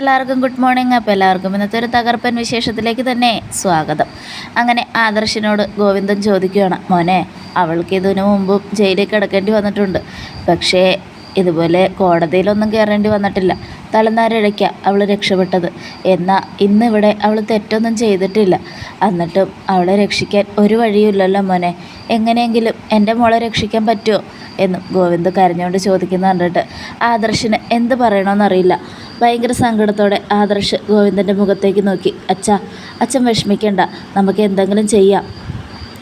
എല്ലാവർക്കും good morning. അപ്പോൾ എല്ലാവർക്കും ഇന്നത്തെ ഒരു തകർപ്പൻ വിശേഷത്തിലേക്ക് തന്നെ സ്വാഗതം. അങ്ങനെ ആദർശിനോട് ഗോവിന്ദൻ ചോദിക്കുകയാണ് മോനെ അവൾക്ക് ഇതിനു മുമ്പും ജയിലിൽ കിടക്കേണ്ടി വന്നിട്ടുണ്ട്. പക്ഷേ ഇതുപോലെ കോടതിയിലൊന്നും കയറേണ്ടി വന്നിട്ടില്ല. തലനാരിഴയ്ക്ക അവൾ രക്ഷപ്പെട്ടത്. എന്നാൽ ഇന്നിവിടെ അവൾ തെറ്റൊന്നും ചെയ്തിട്ടില്ല. എന്നിട്ടും അവളെ രക്ഷിക്കാൻ ഒരു വഴിയുമില്ലല്ലോ മോനെ. എങ്ങനെയെങ്കിലും എന്റെ മോളെ രക്ഷിക്കാൻ പറ്റുമോ? എന്നും ഗോവിന്ദ് കരഞ്ഞുകൊണ്ട് ചോദിക്കുന്ന കണ്ടിട്ട് ആദർശിന് എന്ത് പറയണമെന്നറിയില്ല ഭയങ്കര സങ്കടത്തോടെ ആദർശ് ഗോവിന്ദന്റെ മുഖത്തേക്ക് നോക്കി. അച്ഛ അച്ഛൻ വിഷമിക്കണ്ട. നമുക്ക് എന്തെങ്കിലും ചെയ്യാം.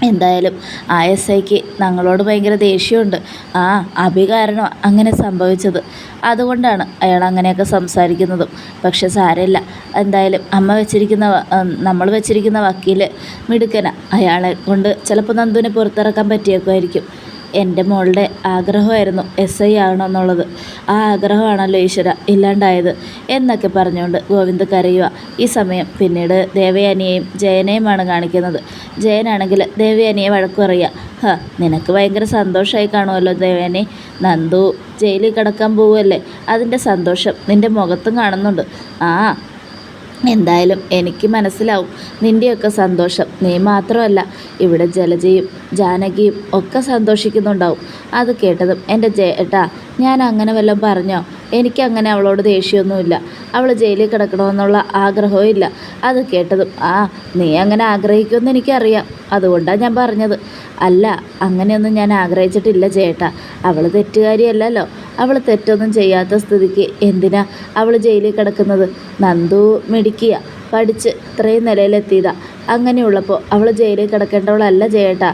എന്തായാലും ആ എസ് ഐക്ക് ഞങ്ങളോട് ഭയങ്കര ദേഷ്യമുണ്ട്. ആ അഭി കാരണം അങ്ങനെ സംഭവിച്ചത്. അതുകൊണ്ടാണ് അയാൾ അങ്ങനെയൊക്കെ സംസാരിക്കുന്നതും. പക്ഷെ സാരമില്ല. എന്തായാലും അമ്മ വെച്ചിരിക്കുന്ന നമ്മൾ വെച്ചിരിക്കുന്ന വക്കീൽ മിടുക്കന. അയാളെ കൊണ്ട് ചിലപ്പോൾ നന്ദുവിനെ പുറത്തിറക്കാൻ പറ്റിയേക്കുമായിരിക്കും. എന്റെ മോളുടെ ആഗ്രഹമായിരുന്നു എസ് ഐ ആകണമെന്നുള്ളത്. ആ ആഗ്രഹമാണല്ലോ ഈശ്വര ഇല്ലാണ്ടായത് എന്നൊക്കെ പറഞ്ഞുകൊണ്ട് ഗോവിന്ദ് കരയുക. ഈ സമയം പിന്നീട് ദേവയാനിയെയും ജയനെയുമാണ് കാണിക്കുന്നത്. ജയനാണെങ്കിൽ ദേവയാനിയെ വഴക്കു പറയുക ഹ നിനക്ക് ഭയങ്കര സന്തോഷമായി കാണുമല്ലോ ദേവയാനി. നന്ദു ജയിലിൽ കിടക്കാൻ പോവുമല്ലേ അതിന്റെ സന്തോഷം നിന്റെ മുഖത്തും കാണുന്നുണ്ട്. ആ എന്തായാലും എനിക്ക് മനസ്സിലാവും. നിന്റെയൊക്കെ സന്തോഷം. നീ മാത്രമല്ല ഇവിടെ ജലജയും ജാനകിയും ഒക്കെ സന്തോഷിക്കുന്നുണ്ടാവും. അത് കേട്ടതും എന്റെ ചേട്ടാ ഞാൻ അങ്ങനെ വല്ലതും പറഞ്ഞോ? എനിക്കങ്ങനെ അവളോട് ദേഷ്യമൊന്നുമില്ല അവൾ ജയിലിൽ കിടക്കണമെന്നുള്ള ആഗ്രഹവും ഇല്ല. അത് കേട്ടതും ആ നീ അങ്ങനെ ആഗ്രഹിക്കുമെന്ന് എനിക്കറിയാം. അതുകൊണ്ടാണ് ഞാൻ പറഞ്ഞത്. അല്ല അങ്ങനെയൊന്നും ഞാൻ ആഗ്രഹിച്ചിട്ടില്ല ചേട്ടാ അവൾ തെറ്റുകാരിയല്ലല്ലോ. അവൾ തെറ്റൊന്നും ചെയ്യാത്ത സ്ഥിതിക്ക് എന്തിനാ അവൾ ജയിലിൽ കിടക്കുന്നത്? നന്ദു മിടിക്കുക പഠിച്ച് ഇത്രയും നിലയിലെത്തിയതാ. അങ്ങനെയുള്ളപ്പോൾ അവൾ ജയിലിൽ കിടക്കേണ്ടവളല്ല ജയേട്ട.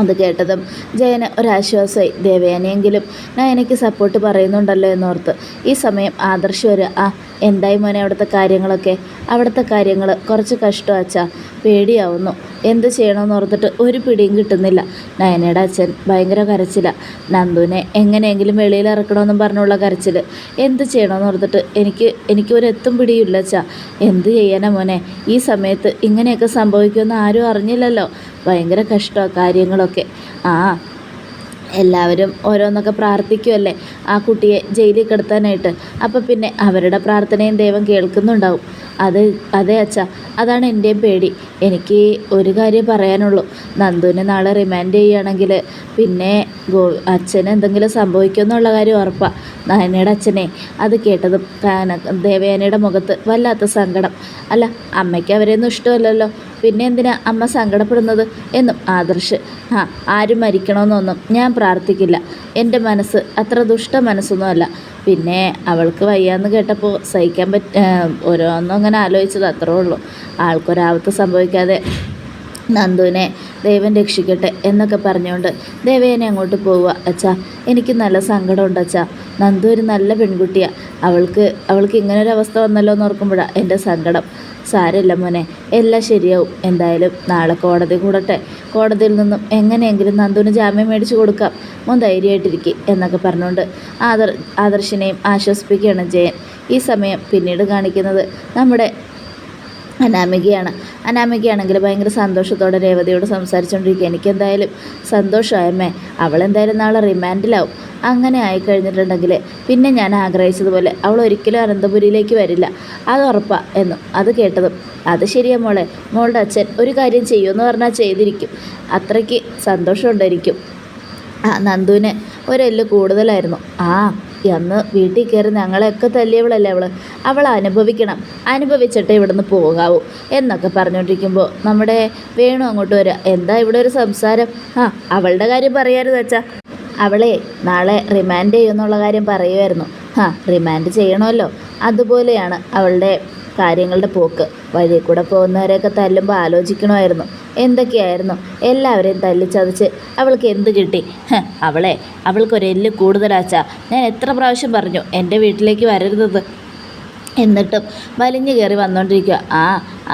അത് കേട്ടതും ജയന് ഒരാശ്വാസമായി ദേവയാനെങ്കിലും ഞാൻ എനിക്ക് സപ്പോർട്ട് പറയുന്നുണ്ടല്ലോ എന്നോർത്ത്. ഈ സമയം ആദർശ് വരിക ആ എന്തായി മോനെ അവിടുത്തെ കാര്യങ്ങളൊക്കെ? അവിടുത്തെ കാര്യങ്ങൾ കുറച്ച് കഷ്ടം അച്ഛാ. പേടിയാവുന്നു. എന്ത് ചെയ്യണമെന്ന് ഓർത്തിട്ട് ഒരു പിടിയും കിട്ടുന്നില്ല. നയനയുടെ അച്ഛൻ ഭയങ്കര കരച്ചില. നന്ദുവിനെ എങ്ങനെയെങ്കിലും വെളിയിൽ ഇറക്കണമെന്നും പറഞ്ഞുള്ള കരച്ചിൽ എന്ത് ചെയ്യണമെന്ന് ഓർത്തിട്ട് എനിക്ക് എനിക്ക് ഒരു എത്തും പിടിയില്ല അച്ഛാ. എന്ത് ചെയ്യാനാ മോനെ? ഈ സമയത്ത് ഇങ്ങനെയൊക്കെ സംഭവിക്കുമെന്ന് ആരും അറിഞ്ഞില്ലല്ലോ. ഭയങ്കര കഷ്ടമാണ് കാര്യങ്ങളൊക്കെ. ആ എല്ലാവരും ഓരോന്നൊക്കെ പ്രാർത്ഥിക്കുമല്ലേ ആ കുട്ടിയെ ജയിലിൽ കിടത്താനായിട്ട്. അപ്പം പിന്നെ അവരുടെ പ്രാർത്ഥനയും ദൈവം കേൾക്കുന്നുണ്ടാവും. അത് അതെ അച്ഛ അതാണ് എന്റെയും പേടി. എനിക്ക് ഒരു കാര്യം പറയാനുള്ളൂ. നന്ദുവിനെ നാളെ റിമാൻഡ് ചെയ്യുകയാണെങ്കിൽ പിന്നെ ഗോ അച്ഛന് എന്തെങ്കിലും സംഭവിക്കുമെന്നുള്ള കാര്യം ഉറപ്പാണ് നയനയുടെ അച്ഛനെ അത് കേട്ടതും ദേവയാനിയുടെ മുഖത്ത് വല്ലാത്ത സങ്കടം. അല്ല അമ്മയ്ക്ക് അവരെയൊന്നും ഇഷ്ടമല്ലല്ലോ. പിന്നെ എന്തിനാ അമ്മ സങ്കടപ്പെടുന്നത് എന്നും ആദർശ്. ആ ആരും മരിക്കണമെന്നൊന്നും ഞാൻ പ്രാർത്ഥിക്കില്ല. എന്റെ മനസ്സ് അത്ര ദുഷ്ട മനസ്സൊന്നുമല്ല. പിന്നെ അവൾക്ക് വയ്യാന്ന് കേട്ടപ്പോൾ സഹിക്കാൻ പറ്റ ഓരോന്നും അങ്ങനെ ആലോചിച്ചത് അത്രേ ഉള്ളൂ. ആൾക്കൊരാപത്ത് സംഭവിക്കാതെ നന്ദുവിനെ ദൈവം രക്ഷിക്കട്ടെ എന്നൊക്കെ പറഞ്ഞുകൊണ്ട് ദേവേനെ അങ്ങോട്ട് പോവുക. അച്ഛാ എനിക്ക് നല്ല സങ്കടമുണ്ട് അച്ഛാ. നന്ദു ഒരു നല്ല പെൺകുട്ടിയാണ് അവൾക്ക് അവൾക്ക് ഇങ്ങനെ ഒരു അവസ്ഥ വന്നല്ലോ എന്ന് ഓർക്കുമ്പോഴാണ് എന്റെ സങ്കടം. സാരമില്ല മോനെ എല്ലാം ശരിയാവും. എന്തായാലും നാളെ കോടതി കൂടട്ടെ. കോടതിയിൽ നിന്നും എങ്ങനെയെങ്കിലും നന്ദുവിന് ജാമ്യം മേടിച്ചു കൊടുക്കാം. മോൻ ധൈര്യമായിട്ടിരിക്കും എന്നൊക്കെ പറഞ്ഞുകൊണ്ട് ആദർ ആദർശിനെയും ആശ്വസിപ്പിക്കുകയാണ് ജയൻ. ഈ സമയം പിന്നീട് കാണിക്കുന്നത് നമ്മുടെ അനാമികയാണ്. അനാമികയാണെങ്കിൽ ഭയങ്കര സന്തോഷത്തോടെ രേവതിയോട് സംസാരിച്ചുകൊണ്ടിരിക്കുക എനിക്കെന്തായാലും സന്തോഷമായമ്മേ അവളെന്തായാലും നാളെ റിമാൻഡിലാവും. അങ്ങനെ ആയിക്കഴിഞ്ഞിട്ടുണ്ടെങ്കിൽ പിന്നെ ഞാൻ ആഗ്രഹിച്ചതുപോലെ അവൾ ഒരിക്കലും അനന്തപുരിയിലേക്ക് വരില്ല. അത് ഉറപ്പാ എന്നും അത് കേട്ടതും. അത് ശരിയാ മോളെ മോളുടെ അച്ഛൻ ഒരു കാര്യം ചെയ്യുമെന്ന് പറഞ്ഞാൽ ചെയ്തിരിക്കും. അത്രയ്ക്ക് സന്തോഷമുണ്ടായിരിക്കും. ആ നന്ദുവിന് ഒരെല്ല് കൂടുതലായിരുന്നു. ആ അന്ന് വീട്ടിൽ കയറി ഞങ്ങളെയൊക്കെ തല്ലിയവളല്ലേ അവൾ അവൾ അനുഭവിക്കണം. അനുഭവിച്ചിട്ടേ ഇവിടുന്ന് പോകാവൂ. എന്നൊക്കെ പറഞ്ഞുകൊണ്ടിരിക്കുമ്പോൾ നമ്മുടെ വേണു അങ്ങോട്ട് വരിക എന്താ ഇവിടെ ഒരു സംസാരം? ആ അവളുടെ കാര്യം പറയാരുത് വെച്ചാ അവളെ നാളെ റിമാൻഡ് ചെയ്യുമെന്നുള്ള കാര്യം പറയുമായിരുന്നു ആ റിമാൻഡ് ചെയ്യണമല്ലോ. അതുപോലെയാണ് അവളുടെ കാര്യങ്ങളുടെ പോക്ക്. വഴി കൂടെ പോകുന്നവരെയൊക്കെ തല്ലുമ്പോൾ ആലോചിക്കണമായിരുന്നു. എന്തൊക്കെയായിരുന്നു? എല്ലാവരെയും തല്ലിച്ചതച്ച് അവൾക്ക് എന്ത് കിട്ടി? അവളെ. അവൾക്കൊരു എല്ല് കൂടുതലാച്ചാ. ഞാൻ എത്ര പ്രാവശ്യം പറഞ്ഞു എന്റെ വീട്ടിലേക്ക് വരരുതെന്ന്. എന്നിട്ടും വലിഞ്ഞു കയറി വന്നുകൊണ്ടിരിക്കുക ആ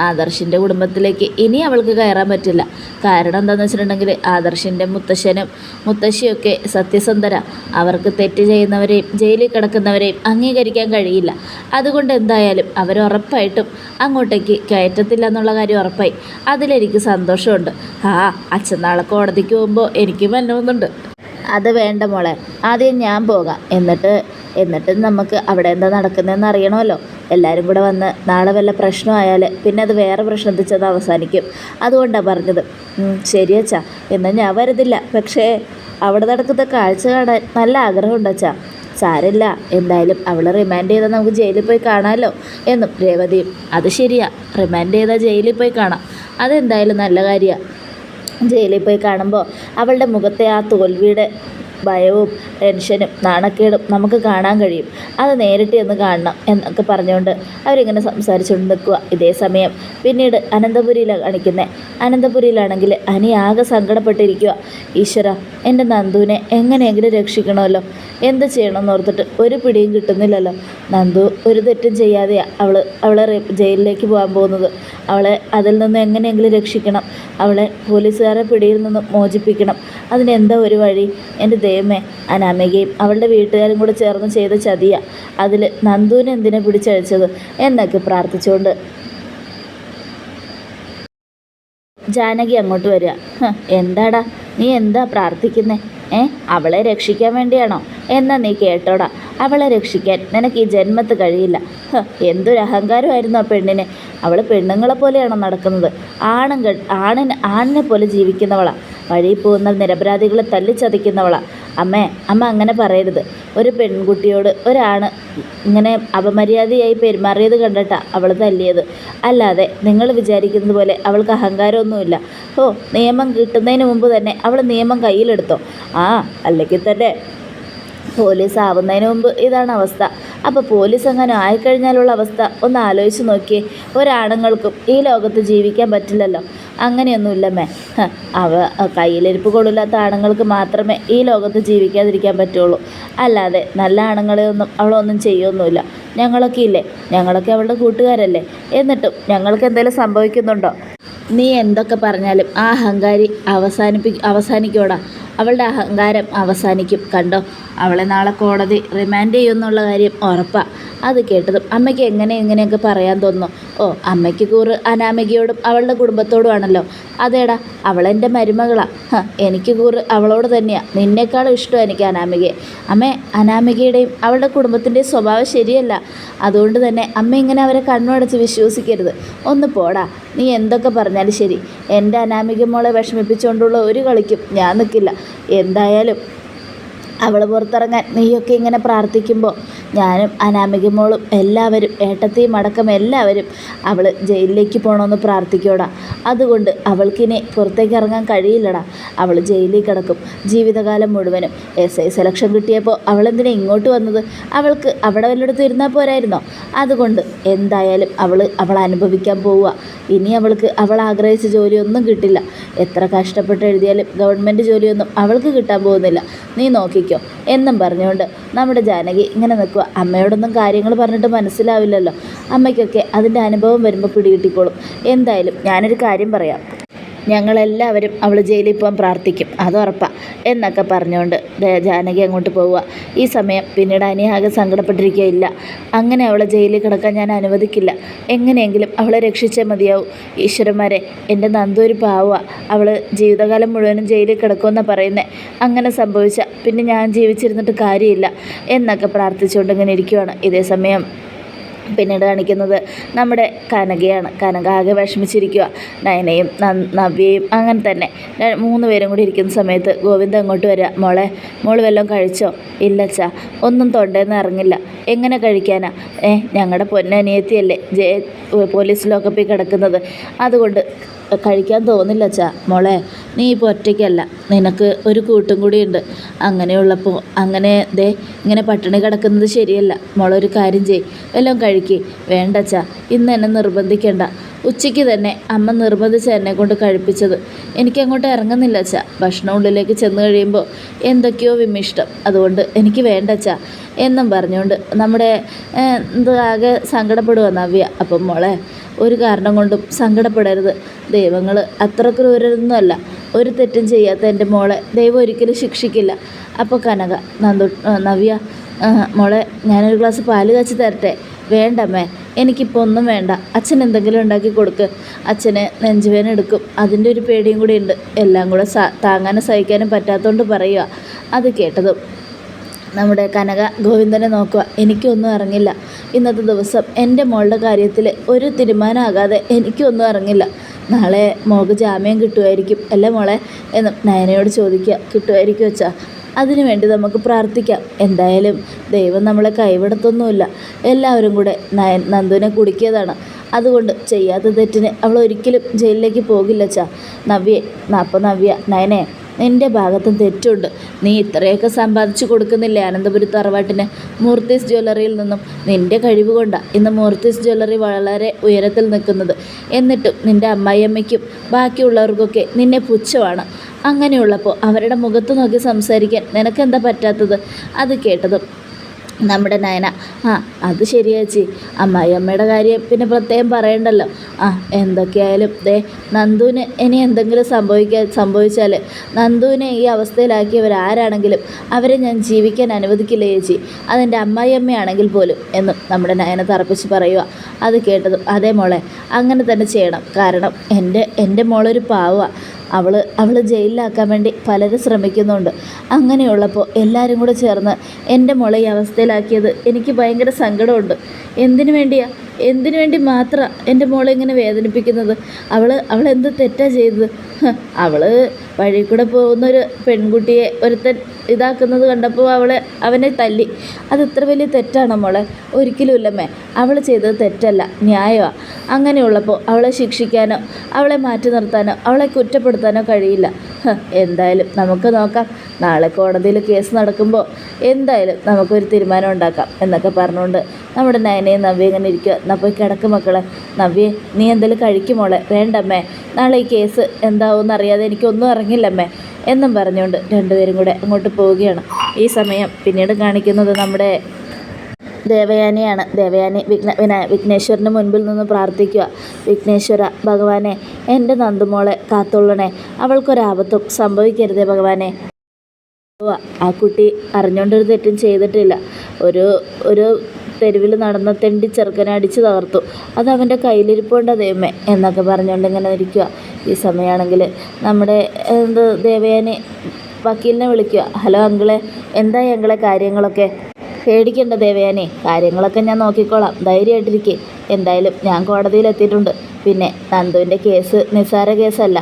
ആദർശിന്റെ കുടുംബത്തിലേക്ക് ഇനി അവൾക്ക് കയറാൻ പറ്റില്ല. കാരണം എന്താണെന്ന് വെച്ചിട്ടുണ്ടെങ്കിൽ ആദർശിന്റെ മുത്തശ്ശനും മുത്തശ്ശിയൊക്കെ സത്യസന്ധര. അവർക്ക് തെറ്റ് ചെയ്യുന്നവരെയും ജയിലിൽ കിടക്കുന്നവരെയും അംഗീകരിക്കാൻ കഴിയില്ല. അതുകൊണ്ട് എന്തായാലും അവർ ഉറപ്പായിട്ടും അങ്ങോട്ടേക്ക് കയറ്റത്തില്ല എന്നുള്ള കാര്യം ഉറപ്പായി. അതിലെനിക്ക് സന്തോഷമുണ്ട്. ആ അച്ഛൻ നാളെ കോടതിക്ക് പോകുമ്പോൾ എനിക്കും മനോന്നുണ്ട് അത് വേണ്ട മോളെ ആദ്യം ഞാൻ പോകാം. എന്നിട്ട് എന്നിട്ട് നമുക്ക് അവിടെ എന്താ നടക്കുന്നതെന്ന് അറിയണമല്ലോ. എല്ലാവരും കൂടെ വന്ന് നാളെ വല്ല പ്രശ്നമായാൽ പിന്നെ അത് വേറെ പ്രശ്നത്തിൽ ചെന്ന് അവസാനിക്കും. അതുകൊണ്ടാണ് പറഞ്ഞത്. "ഉം, ശരി അച്ഛാ. എന്നാൽ ഞാൻ വരുന്നില്ല. പക്ഷേ അവിടെ നടക്കുന്ന കാഴ്ച കാണാൻ നല്ല ആഗ്രഹമുണ്ട് അച്ഛാ. സാരമില്ല. എന്തായാലും അവളെ റിമാൻഡ് ചെയ്താൽ നമുക്ക് ജയിലിൽ പോയി കാണാമല്ലോ എന്നും രേവതിയും. അത് ശരിയാ. റിമാൻഡ് ചെയ്താൽ ജയിലിൽ പോയി കാണാം. അതെന്തായാലും നല്ല കാര്യമാണ് ജയിലിൽ പോയി കാണുമ്പോൾ അവളുടെ മുഖത്തെ ആ തോൽവിയുടെ ഭയവും ടെൻഷനും നാണക്കേടും നമുക്ക് കാണാൻ കഴിയും. അത് നേരിട്ട് ഒന്ന് കാണണം എന്നൊക്കെ പറഞ്ഞുകൊണ്ട് അവരിങ്ങനെ സംസാരിച്ചുകൊണ്ട് നിൽക്കുക. ഇതേ സമയം പിന്നീട് അനന്തപുരിയിലാണ് കാണിക്കുന്നത് അനന്തപുരിയിലാണെങ്കിൽ അനി ആകെ സങ്കടപ്പെട്ടിരിക്കുക ഈശ്വര എന്റെ നന്ദുവിനെ എങ്ങനെയെങ്കിലും രക്ഷിക്കണമല്ലോ. എന്ത് ചെയ്യണമെന്ന് ഓർത്തിട്ട് ഒരു പിടിയും കിട്ടുന്നില്ലല്ലോ. നന്ദു ഒരു തെറ്റും ചെയ്യാതെയാണ് അവൾ അവളെ ജയിലിലേക്ക് പോകാൻ പോകുന്നത്. അവളെ അതിൽ നിന്ന് എങ്ങനെയെങ്കിലും രക്ഷിക്കണം. അവളെ പോലീസുകാരെ പിടിയിൽ നിന്ന് മോചിപ്പിക്കണം. അതിനെന്താ ഒരു വഴി? എന്റെ ദൈവമേ അനാമികയും അവളുടെ വീട്ടുകാരും കൂടെ ചേർന്ന് ചെയ്ത ചതിയ. അതിൽ നന്ദുവിനെ എന്തിനെ പിടിച്ചഴിച്ചത് എന്നൊക്കെ പ്രാർത്ഥിച്ചുകൊണ്ട് ജാനകി അങ്ങോട്ട് വരിക. എന്താടാ? നീ എന്താ പ്രാർത്ഥിക്കുന്നേ? ഏ? അവളെ രക്ഷിക്കാൻ വേണ്ടിയാണോ? എന്നാ നീ കേട്ടോടാ. അവളെ രക്ഷിക്കാൻ നിനക്ക് ഈ ജന്മത്ത് കഴിയില്ല. എന്തൊരു അഹങ്കാരമായിരുന്നു ആ പെണ്ണിന്. അവൾ പെണ്ണുങ്ങളെ പോലെയാണോ നടക്കുന്നത്? ആണും ആണിന് ആണിനെ പോലെ ജീവിക്കുന്നവളാ. വഴി പോകുന്ന നിരപരാധികളെ തല്ലിച്ചതയ്ക്കുന്നവളാ. അമ്മേ അമ്മ അങ്ങനെ പറയരുത്. ഒരു പെൺകുട്ടിയോട് ഒരാണ് ഇങ്ങനെ അപമര്യാദയായി പെരുമാറിയത് കണ്ടിട്ടാ അവൾ തല്ലിയത്. അല്ലാതെ നിങ്ങൾ വിചാരിക്കുന്നത് പോലെ അവൾക്ക് അഹങ്കാരമൊന്നുമില്ല. ഓ നിയമം കിട്ടുന്നതിന് മുമ്പ് തന്നെ അവൾ നിയമം കയ്യിലെടുത്തോ. ആ അല്ലെങ്കിൽ തന്നെ പോലീസ് ആവുന്നതിന് മുമ്പ് ഇതാണ് അവസ്ഥ. അപ്പോൾ പോലീസ് അങ്ങനെ ആയിക്കഴിഞ്ഞാലുള്ള അവസ്ഥ. ഒന്ന് ആലോചിച്ച് നോക്കിയേ. ഒരാണുങ്ങൾക്കും ഈ ലോകത്ത് ജീവിക്കാൻ പറ്റില്ലല്ലോ. അങ്ങനെയൊന്നുമില്ല മേ. അവ കയ്യിലിരിപ്പ് കൊള്ളില്ലാത്ത ആണുങ്ങൾക്ക് മാത്രമേ ഈ ലോകത്ത് ജീവിക്കാതിരിക്കാൻ പറ്റുള്ളൂ. അല്ലാതെ നല്ല ആണുങ്ങളെ ഒന്നും അവളൊന്നും ചെയ്യൊന്നുമില്ല. ഞങ്ങളൊക്കെ ഇല്ലേ ഞങ്ങളൊക്കെ അവളുടെ കൂട്ടുകാരല്ലേ? എന്നിട്ടും ഞങ്ങൾക്ക് എന്തെങ്കിലും സംഭവിക്കുന്നുണ്ടോ? നീ എന്തൊക്കെ പറഞ്ഞാലും ആ അഹങ്കാരി അവസാനിപ്പി അവസാനിക്കോടാ. അവളുടെ അഹങ്കാരം അവസാനിക്കും. കണ്ടോ? അവളെ നാളെ കോടതി റിമാൻഡ് ചെയ്യുമെന്നുള്ള കാര്യം ഉറപ്പാ. അത് കേട്ടതും അമ്മയ്ക്ക് എങ്ങനെ ഇങ്ങനെയൊക്കെ പറയാൻ തോന്നുന്നു. ഓ അമ്മയ്ക്ക് കൂറ് അനാമികയോടും അവളുടെ കുടുംബത്തോടുമാണല്ലോ. അതേടാ അവളെന്റെ മരുമകളാണ് എനിക്ക് കൂറ് അവളോട് തന്നെയാണ് നിന്നേക്കാളും ഇഷ്ടം എനിക്ക് അനാമികയെ. അമ്മേ അനാമികയുടെയും അവളുടെ കുടുംബത്തിന്റെയും സ്വഭാവം ശരിയല്ല. അതുകൊണ്ട് തന്നെ അമ്മ ഇങ്ങനെ അവരെ കണ്ണുടച്ച് വിശ്വസിക്കരുത്. ഒന്ന് പോടാ നീ എന്തൊക്കെ പറഞ്ഞാലും ശരി. എന്റെ അനാമിക മോളെ വിഷമിപ്പിച്ചുകൊണ്ടുള്ള ഒരു കളിക്കും ഞാൻ നിൽക്കില്ല എന്തായാലും അവൾ പുറത്തിറങ്ങാൻ നീയൊക്കെ ഇങ്ങനെ പ്രാർത്ഥിക്കുമ്പോൾ ഞാനും അനാമിക മോളും എല്ലാവരും ഏട്ടത്തെയും അടക്കം എല്ലാവരും അവൾ ജയിലിലേക്ക് പോകണമെന്ന് പ്രാർത്ഥിക്കോടാ. അതുകൊണ്ട് അവൾക്കിനി പുറത്തേക്ക് ഇറങ്ങാൻ കഴിയില്ലടാ. അവൾ ജയിലിൽ കിടക്കും. ജീവിതകാലം മുഴുവനും എസ് ഐ സെലക്ഷൻ കിട്ടിയപ്പോൾ അവളെന്തിനാ ഇങ്ങോട്ട് വന്നത്? അവൾക്ക് അവിടെ വല്ലയിടത്തും ഇരുന്നാൽ പോരായിരുന്നോ? അതുകൊണ്ട് എന്തായാലും അവൾ അവൾ അനുഭവിക്കാൻ പോവുക. ഇനി അവൾക്ക് അവൾ ആഗ്രഹിച്ച ജോലിയൊന്നും കിട്ടില്ല. എത്ര കഷ്ടപ്പെട്ട് എഴുതിയാലും ഗവൺമെന്റ് ജോലിയൊന്നും അവൾക്ക് കിട്ടാൻ പോകുന്നില്ല. നീ നോക്കിക്കോ എന്നും പറഞ്ഞുകൊണ്ട് നമ്മുടെ ജാനകി ഇങ്ങനെ നിൽക്കുക അമ്മയോടൊന്നും കാര്യങ്ങൾ പറഞ്ഞിട്ട് മനസ്സിലാവില്ലല്ലോ. അമ്മയ്ക്കൊക്കെ അതിന്റെ അനുഭവം വരുമ്പോൾ പിടികിട്ടിക്കോളും. എന്തായാലും ഞാനൊരു കാര്യം പറയാം. ഞങ്ങളെല്ലാവരും അവൾ ജയിലിൽ പോകാൻ പ്രാർത്ഥിക്കും. അത് ഉറപ്പാണ് എന്നൊക്കെ പറഞ്ഞുകൊണ്ട് ജാനകി അങ്ങോട്ട് പോവുക. ഈ സമയം പിന്നീട് അനിയാകെ സങ്കടപ്പെട്ടിരിക്കുകയില്ല. അങ്ങനെ അവളെ ജയിലിൽ കിടക്കാൻ ഞാൻ അനുവദിക്കില്ല. എങ്ങനെയെങ്കിലും അവളെ രക്ഷിച്ചേ മതിയാവും. ഈശ്വരന്മാരെ എന്റെ നന്ദു പാവുക അവൾ ജീവിതകാലം മുഴുവനും ജയിലിൽ കിടക്കുമെന്നാണ് പറയുന്നത് അങ്ങനെ സംഭവിച്ച പിന്നെ ഞാൻ ജീവിച്ചിരുന്നിട്ട് കാര്യമില്ല. എന്നൊക്കെ പ്രാർത്ഥിച്ചുകൊണ്ട് ഇങ്ങനെ ഇരിക്കുവാണ് ഇതേ സമയം. പിന്നീട് കാണിക്കുന്നത് നമ്മുടെ കനകയാണ്. കനക ആകെ വിഷമിച്ചിരിക്കുക നയനയും നവ്യയും അങ്ങനെ തന്നെ. മൂന്ന് പേരും കൂടി ഇരിക്കുന്ന സമയത്ത് ഗോവിന്ദ അങ്ങോട്ട് വരിക മോളെ മോൾ വല്ലതും കഴിച്ചോ? ഇല്ലച്ചാ. ഒന്നും തൊണ്ടേന്ന് ഇറങ്ങില്ല. എങ്ങനെ കഴിക്കാനാ? ഏ ഞങ്ങളുടെ പൊന്നനിയത്തിയല്ലേ ജെ പോലീസ് ലോക്കപ്പിൽ കിടക്കുന്നത്. അതുകൊണ്ട് കഴിക്കാൻ തോന്നില്ല അച്ഛാ. മോളെ നീ ഇപ്പോൾ ഒറ്റയ്ക്കല്ല. നിനക്ക് ഒരു കൂട്ടും കൂടിയുണ്ട്. അങ്ങനെയുള്ളപ്പോൾ അങ്ങനെ ദേ ഇങ്ങനെ പട്ടിണി കിടക്കുന്നത് ശരിയല്ല. മോളൊരു കാര്യം ചെയ് എല്ലാം കഴിക്കേ. വേണ്ട അച്ഛാ. ഇന്ന് എന്നെ നിർബന്ധിക്കണ്ട. ഉച്ചയ്ക്ക് തന്നെ അമ്മ നിർബന്ധിച്ച് എന്നെ കൊണ്ട് കഴിപ്പിച്ചത്. എനിക്കങ്ങോട്ട് ഇറങ്ങുന്നില്ല അച്ഛാ. ഭക്ഷണം ഉള്ളിലേക്ക് ചെന്ന് കഴിയുമ്പോൾ എന്തൊക്കെയോ വിമിഷ്ടം. അതുകൊണ്ട് എനിക്ക് വേണ്ട അച്ഛാ. എന്നും പറഞ്ഞുകൊണ്ട് നമ്മുടെ ആകെ സങ്കടപ്പെടുക നവ്യ. അപ്പം മോളെ ഒരു കാരണം കൊണ്ടും സങ്കടപ്പെടരുത്. ദൈവങ്ങൾ അത്ര ക്രൂരരൊന്നുമല്ല ഒരു തെറ്റും ചെയ്യാത്ത എന്റെ മോളെ ദൈവം ഒരിക്കലും ശിക്ഷിക്കില്ല. അപ്പോൾ കനക നന്ദു നവ്യ മോളെ ഞാനൊരു ഗ്ലാസ് പാൽ കാച്ചി തരട്ടെ? വേണ്ടമ്മേ. എനിക്കിപ്പോൾ ഒന്നും വേണ്ട. അച്ഛൻ എന്തെങ്കിലും ഉണ്ടാക്കി കൊടുക്ക്. അച്ഛന് നെഞ്ചുവേന എടുക്കും. അതിന്റെ ഒരു പേടിയും കൂടി ഉണ്ട്. എല്ലാം കൂടെ താങ്ങാനും സഹിക്കാനും പറ്റാത്തതുകൊണ്ട് പറയുക. അത് കേട്ടതും. നമ്മുടെ കനക ഗോവിന്ദനെ നോക്കുക. എനിക്കൊന്നും അറിഞ്ഞില്ല. ഇന്നത്തെ ദിവസം എന്റെ മോളുടെ കാര്യത്തിൽ ഒരു തീരുമാനമാകാതെ എനിക്കൊന്നും അറിഞ്ഞില്ല. നാളെ മോൾക്ക് ജാമ്യം കിട്ടുമായിരിക്കും. അല്ലേ മോളെ? എന്ന് നയനയോട് ചോദിക്കുക. കിട്ടുമായിരിക്കും വെച്ചാ അതിനു വേണ്ടി നമുക്ക് പ്രാർത്ഥിക്കാം. എന്തായാലും ദൈവം നമ്മളെ കൈവിടത്തൊന്നുമില്ല. എല്ലാവരും കൂടെ നയൻ നന്ദുവിനെ കുടുക്കിയതാണ്. അതുകൊണ്ട് ചെയ്യാത്ത തെറ്റിന് അവൾ ഒരിക്കലും ജയിലിലേക്ക് പോകില്ല ചാ നവ്യെ അപ്പം നവ്യ നയനെ നിന്റെ ഭാഗത്തും തെറ്റുണ്ട്. നീ ഇത്രയൊക്കെ സമ്പാദിച്ചു കൊടുക്കുന്നില്ലേ അനന്തപുരി തറവാട്ടിന്? മൂർത്തീസ് ജ്വല്ലറിയിൽ നിന്നും നിന്റെ കഴിവ് കൊണ്ടാണ് ഇന്ന് മൂർത്തീസ് ജ്വല്ലറി വളരെ ഉയരത്തിൽ നിൽക്കുന്നത്. എന്നിട്ടും നിന്റെ അമ്മായിയമ്മയ്ക്കും ബാക്കിയുള്ളവർക്കൊക്കെ നിന്നെ പുച്ഛമാണ്. അങ്ങനെയുള്ളപ്പോൾ അവരുടെ മുഖത്ത് നോക്കി സംസാരിക്കാൻ നിനക്കെന്താ പറ്റാത്തത്? അത് കേട്ടതും നമ്മുടെ നയന ആ അത് ശരിയാ ചേച്ചി. അമ്മായിയമ്മയുടെ കാര്യം പിന്നെ പ്രത്യേകം പറയണ്ടല്ലോ. ആ എന്തൊക്കെയായാലും ദേ നന്ദുവിന് ഇനി എന്തെങ്കിലും സംഭവിക്കാൻ സംഭവിച്ചാൽ നന്ദുവിനെ ഈ അവസ്ഥയിലാക്കിയവർ ആരാണെങ്കിലും അവരെ ഞാൻ ജീവിക്കാൻ അനുവദിക്കില്ല ചേച്ചി. അതെന്റെ അമ്മായി അമ്മയാണെങ്കിൽ പോലും എന്നും നമ്മുടെ നയന തറപ്പിച്ച് പറയുക. അത് കേട്ടതും അതേ മോളെ അങ്ങനെ തന്നെ ചെയ്യണം. കാരണം എന്റെ എന്റെ മോളൊരു പാവമാണ് അവൾ അവൾ ജയിലിലാക്കാൻ വേണ്ടി പലരും ശ്രമിക്കുന്നുണ്ട്. അങ്ങനെയുള്ളപ്പോൾ എല്ലാവരും കൂടെ ചേർന്ന് എന്റെ മോളെ ഈ അവസ്ഥയിലാക്കിയത് എനിക്ക് ഭയങ്കര സങ്കടമുണ്ട്. എന്തിനു വേണ്ടിയാ? എന്തിനു വേണ്ടി മാത്രം എന്റെ മോളെ ഇങ്ങനെ വേദനിപ്പിക്കുന്നത്? അവൾ അവൾ എന്ത് തെറ്റാ ചെയ്തത്? അവൾ വഴി കൂടെ പോകുന്ന ഒരു പെൺകുട്ടിയെ ഒരുത്തൻ ഇതാക്കുന്നത് കണ്ടപ്പോൾ അവളെ അവനെ തല്ലി. അത് ഇത്ര വലിയ തെറ്റാണോ മോളെ? ഒരിക്കലും ഇല്ലമ്മേ. അവൾ ചെയ്തത് തെറ്റല്ല ന്യായമാണ് അങ്ങനെയുള്ളപ്പോൾ അവളെ ശിക്ഷിക്കാനോ അവളെ മാറ്റി നിർത്താനോ അവളെ കുറ്റപ്പെടുത്താനോ കഴിയില്ല. എന്തായാലും നമുക്ക് നോക്കാം. നാളെ കോടതിയിൽ കേസ് നടക്കുമ്പോൾ എന്തായാലും നമുക്കൊരു തീരുമാനം ഉണ്ടാക്കാം എന്നൊക്കെ പറഞ്ഞുകൊണ്ട് നമ്മുടെ നയനയും നവ്യ ഇങ്ങനെ ഇരിക്കുക എന്നാൽ പോയി കിടക്ക് മക്കളെ. നവ്യ നീ എന്തെങ്കിലും കഴിക്കുമോളെ വേണ്ടമ്മേ. നാളെ ഈ കേസ് എന്താവും അറിയാതെ എനിക്കൊന്നും അറിഞ്ഞില്ലമ്മേ. എന്നും പറഞ്ഞുകൊണ്ട് രണ്ടുപേരും കൂടെ അങ്ങോട്ട് പോവുകയാണ്. ഈ സമയം പിന്നീട് കാണിക്കുന്നത് നമ്മുടെ ദേവയാനിയാണ്. ദേവയാനി വിഘ്ന വിനാ വിഘ്നേശ്വരന് മുൻപിൽ നിന്ന് പ്രാർത്ഥിക്കുക. വിഘ്നേശ്വര ഭഗവാനെ എന്റെ നന്ദുമോളെ കാത്തുള്ളണേ. അവൾക്കൊരാപത്തും സംഭവിക്കരുതേ ഭഗവാനെ. ആ കുട്ടി അറിഞ്ഞുകൊണ്ടൊരു തെറ്റും ചെയ്തിട്ടില്ല. ഒരു ഒരു തെരുവിൽ നടന്ന തെണ്ടി ചെറുക്കനെ അടിച്ചു തകർത്തു. അത് അവന്റെ കയ്യിലിരിപ്പുണ്ട ദൈവമേ എന്നൊക്കെ പറഞ്ഞുകൊണ്ട് ഇങ്ങനെ ഇരിക്കുക ഈ സമയമാണെങ്കിൽ നമ്മുടെ എന്ത് ദേവയാനി വക്കീലിനെ വിളിക്കുക. ഹലോ അങ്കിളെ എന്താ അങ്കിളെ കാര്യങ്ങളൊക്കെ? പേടിക്കണ്ട ദേവയാനെ കാര്യങ്ങളൊക്കെ ഞാൻ നോക്കിക്കോളാം. ധൈര്യമായിട്ടിരിക്കേ. എന്തായാലും ഞാൻ കോടതിയിലെത്തിയിട്ടുണ്ട് പിന്നെ നന്ദുവിന്റെ കേസ് നിസ്സാര കേസല്ല.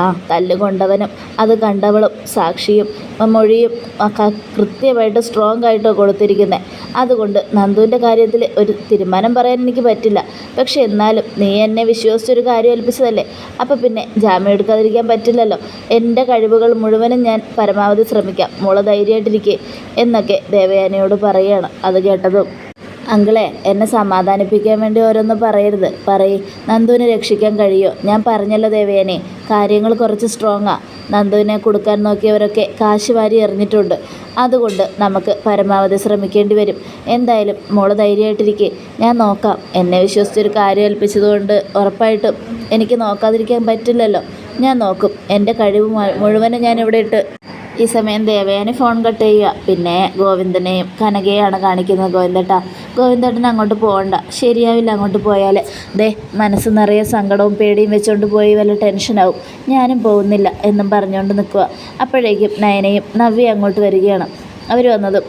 ആ കല്ല് കൊണ്ടവനും അത് കണ്ടവളും സാക്ഷിയും മൊഴിയും ഒക്കെ കൃത്യമായിട്ട് സ്ട്രോങ് ആയിട്ട് കൊടുത്തിരിക്കുന്നത് അതുകൊണ്ട് നന്ദുവിന്റെ കാര്യത്തിൽ ഒരു തീരുമാനം പറയാൻ എനിക്ക് പറ്റില്ല. പക്ഷെ എന്നാലും നീ എന്നെ വിശ്വസിച്ചൊരു കാര്യം ഏൽപ്പിച്ചതല്ലേ? അപ്പം പിന്നെ ജാമ്യം എടുക്കാതിരിക്കാൻ പറ്റില്ലല്ലോ. എന്റെ കഴിവുകൾ മുഴുവനും ഞാൻ പരമാവധി ശ്രമിക്കാം. മോൾ ധൈര്യമായിട്ടിരിക്കേ എന്നൊക്കെ ദേവയാനിയോട് പറയുകയാണ് അത് കേട്ടതും അങ്കിളെ എന്നെ സമാധാനിപ്പിക്കാൻ വേണ്ടി ഓരോന്ന് പറയരുത്. പറയ് നന്ദുവിനെ രക്ഷിക്കാൻ കഴിയോ? ഞാൻ പറഞ്ഞല്ലോ ദേവയാനി കാര്യങ്ങൾ കുറച്ച് സ്ട്രോങ്ങാ നന്ദുവിനെ കൊടുക്കാൻ നോക്കിയവരൊക്കെ കാശ് വാരി എറിഞ്ഞിട്ടുണ്ട്. അതുകൊണ്ട് നമുക്ക് പരമാവധി ശ്രമിക്കേണ്ടി വരും. എന്തായാലും മോൾ ധൈര്യമായിട്ടിരിക്കെ. ഞാൻ നോക്കാം. എന്നെ വിശ്വസിച്ചൊരു കാര്യം ഏൽപ്പിച്ചതുകൊണ്ട് ഉറപ്പായിട്ടും എനിക്ക് നോക്കാതിരിക്കാൻ പറ്റില്ലല്ലോ. ഞാൻ നോക്കും. എന്റെ കഴിവ് മുഴുവനും ഞാൻ ഇവിടെ ഇട്ട് ഈ സമയം ദേവയാനി ഫോൺ കട്ട് ചെയ്യുക. പിന്നെ ഗോവിന്ദനെയും കനകയാണ് കാണിക്കുന്നത്. ഗോവിന്ദേട്ടാ ഗോവിന്ദേട്ടൻ അങ്ങോട്ട് പോകണ്ട ശരിയാവില്ല അങ്ങോട്ട് പോയാൽ ദേ മനസ്സ് നിറയെ സങ്കടവും പേടിയും വെച്ചുകൊണ്ട് പോയി വല്ല ടെൻഷനാവും ഞാനും പോകുന്നില്ല എന്നും പറഞ്ഞുകൊണ്ട് നിൽക്കുക അപ്പോഴേക്കും നയനയും നവ്യ അങ്ങോട്ട് വരികയാണ്. അവർ വന്നതും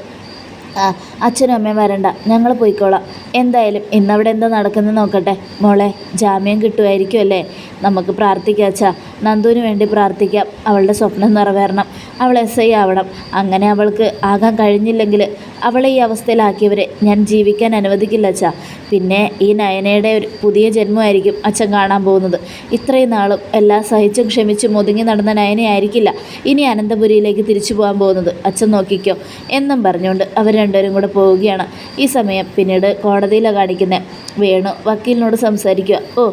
അച്ഛനും അമ്മയും വരണ്ട. ഞങ്ങൾ പോയിക്കോളാം. എന്തായാലും ഇന്നവിടെ എന്താ നടക്കുന്നത് നോക്കട്ടെ. മോളെ ജാമ്യം കിട്ടുമായിരിക്കും അല്ലേ? നമുക്ക് പ്രാർത്ഥിക്കാം അച്ഛാ. നന്ദുവിന് വേണ്ടി പ്രാർത്ഥിക്കാം. അവളുടെ സ്വപ്നം നിറവേറണം. അവൾ എസ് ഐ ആവണം. അങ്ങനെ അവൾക്ക് ആകാൻ കഴിഞ്ഞില്ലെങ്കിൽ അവളെ ഈ അവസ്ഥയിലാക്കിയവരെ ഞാൻ ജീവിക്കാൻ അനുവദിക്കില്ല അച്ഛാ. പിന്നെ ഈ നയനയുടെ ഒരു പുതിയ ജന്മമായിരിക്കും അച്ഛൻ കാണാൻ പോകുന്നത്. ഇത്രയും നാളും എല്ലാം സഹിച്ചും ക്ഷമിച്ചും ഒതുങ്ങി നടന്ന നയനയായിരിക്കില്ല ഇനി അനന്തപുരിയിലേക്ക് തിരിച്ചു പോകാൻ പോകുന്നത്. അച്ഛൻ നോക്കിക്കോ. എന്നും പറഞ്ഞുകൊണ്ട് അവർ രണ്ടുപേരും കൂടെ പോവുകയാണ്. ഈ സമയം പിന്നീട് കോടതിയിലാണ് കാണിക്കുന്നത് വേണു വക്കീലിനോട് സംസാരിക്കുക ഓ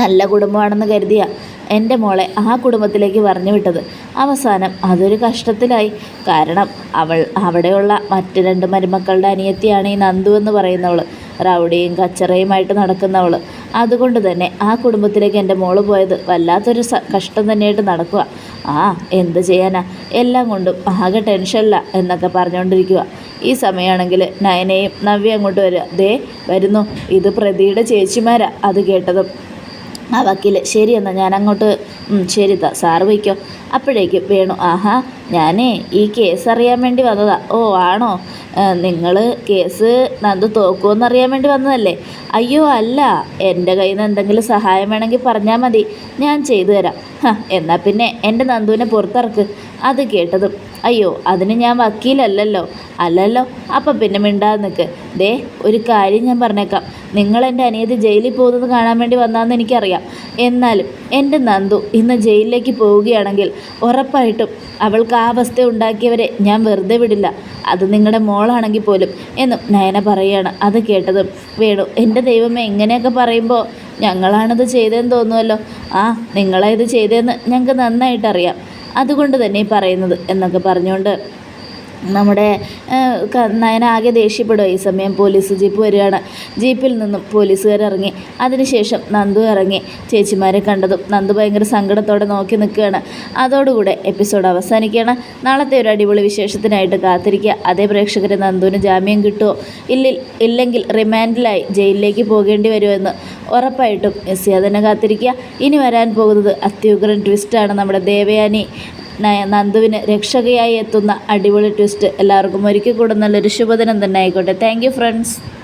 നല്ല കുടുംബമാണെന്ന് കരുതിയ. എന്റെ മോളെ ആ കുടുംബത്തിലേക്ക് പറഞ്ഞു വിട്ടത്. അവസാനം അതൊരു കഷ്ടത്തിലായി. കാരണം അവൾ അവിടെയുള്ള മറ്റ് രണ്ട് മരുമക്കളുടെ അനിയത്തിയാണ് ഈ നന്ദു എന്ന് പറയുന്നവൾ റൗഡിയും കച്ചറയുമായിട്ട് നടക്കുന്നവൾ അതുകൊണ്ട് തന്നെ ആ കുടുംബത്തിലേക്ക് എന്റെ മോൾ പോയത് വല്ലാത്തൊരു കഷ്ടം തന്നെയായിട്ട് നടക്കുക ആ എന്ത് ചെയ്യാനാ? എല്ലാം കൊണ്ടും ആകെ ടെൻഷനില്ല എന്നൊക്കെ പറഞ്ഞുകൊണ്ടിരിക്കുക ഈ സമയമാണെങ്കിൽ നയനയും നവ്യ അങ്ങോട്ട് വരിക ദേ വരുന്നു. ഇത് പ്രതിയുടെ ചേച്ചിമാരാ അത് കേട്ടതും. ആ വക്കീൽ ശരി എന്നാൽ ഞാൻ അങ്ങോട്ട് ശരി താ സാറ് വയ്ക്കോ അപ്പോഴേക്കും വേണു ആഹാ ഞാനേ ഈ കേസ് അറിയാൻ വേണ്ടി വന്നതാ. ഓ ആണോ? നിങ്ങൾ കേസ് നന്ദു തോക്കുമെന്നറിയാൻ വേണ്ടി വന്നതല്ലേ? അയ്യോ അല്ല എന്റെ കയ്യിൽ നിന്ന് എന്തെങ്കിലും സഹായം വേണമെങ്കിൽ പറഞ്ഞാൽ മതി. ഞാൻ ചെയ്തു തരാം. എന്നാൽ പിന്നെ എന്റെ നന്ദുവിനെ പുറത്തിറക്ക്. അത് കേട്ടതും അയ്യോ അതിന് ഞാൻ വക്കീലല്ലല്ലോ. അല്ലല്ലോ അപ്പം പിന്നെ മിണ്ടാതെ നിൽക്ക് ദേ ഒരു കാര്യം ഞാൻ പറഞ്ഞേക്കാം. നിങ്ങൾ എന്റെ അനിയത്തി ജയിലിൽ പോകുന്നത് കാണാൻ വേണ്ടി വന്നാന്ന് എനിക്കറിയാം. എന്നാലും എന്റെ നന്ദു ഇന്ന് ജയിലിലേക്ക് പോവുകയാണെങ്കിൽ ഉറപ്പായിട്ടും അവൾക്ക് ആ അവസ്ഥ ഉണ്ടാക്കിയവരെ ഞാൻ വെറുതെ വിടില്ല. അത് നിങ്ങളുടെ മോളാണെങ്കിൽ പോലും എന്നും നയന പറയുകയാണ് അത് കേട്ടതും വേണു എന്റെ ദൈവമേ ഇങ്ങനെയൊക്കെ പറയുമ്പോൾ ഞങ്ങളാണിത് ചെയ്തതെന്ന് തോന്നുമല്ലോ ആ നിങ്ങളെ ഇത് ചെയ്തതെന്ന് ഞങ്ങൾക്ക് നന്നായിട്ടറിയാം. അതുകൊണ്ട് തന്നെ പറയുന്നത് എന്നൊക്കെ പറഞ്ഞുകൊണ്ട് നമ്മുടെ നയന ആകെ ദേഷ്യപ്പെടുക ഈ സമയം പോലീസ് ജീപ്പ് വരികയാണ്. ജീപ്പിൽ നിന്നും പോലീസുകാർ ഇറങ്ങി. അതിനുശേഷം നന്ദു ഇറങ്ങി. ചേച്ചിമാരെ കണ്ടതും നന്ദു ഭയങ്കര സങ്കടത്തോടെ നോക്കി നിൽക്കുകയാണ്. അതോടുകൂടെ എപ്പിസോഡ് അവസാനിക്കുകയാണ്. നാളത്തെ ഒരു അടിപൊളി വിശേഷത്തിനായിട്ട് കാത്തിരിക്കുക. അതേ പ്രേക്ഷകരെ നന്ദുവിന് ജാമ്യം കിട്ടുമോ ഇല്ല ഇല്ലെങ്കിൽ റിമാൻഡിലായി ജയിലിലേക്ക് പോകേണ്ടി വരുമെന്ന് ഉറപ്പായിട്ടും മെസ്സി അതിനെ കാത്തിരിക്കുക. ഇനി വരാൻ പോകുന്നത് അത്യുഗ്രൻ ട്വിസ്റ്റാണ്. നമ്മുടെ ദേവയാനി നന്ദുവിന് രക്ഷകയായി എത്തുന്ന അടിപൊളി ട്വിസ്റ്റ് എല്ലാവർക്കും ഒരിക്കൽ കൂടെ നല്ലൊരു ശുഭദിനം തന്നെ ആയിക്കോട്ടെ. Thank friends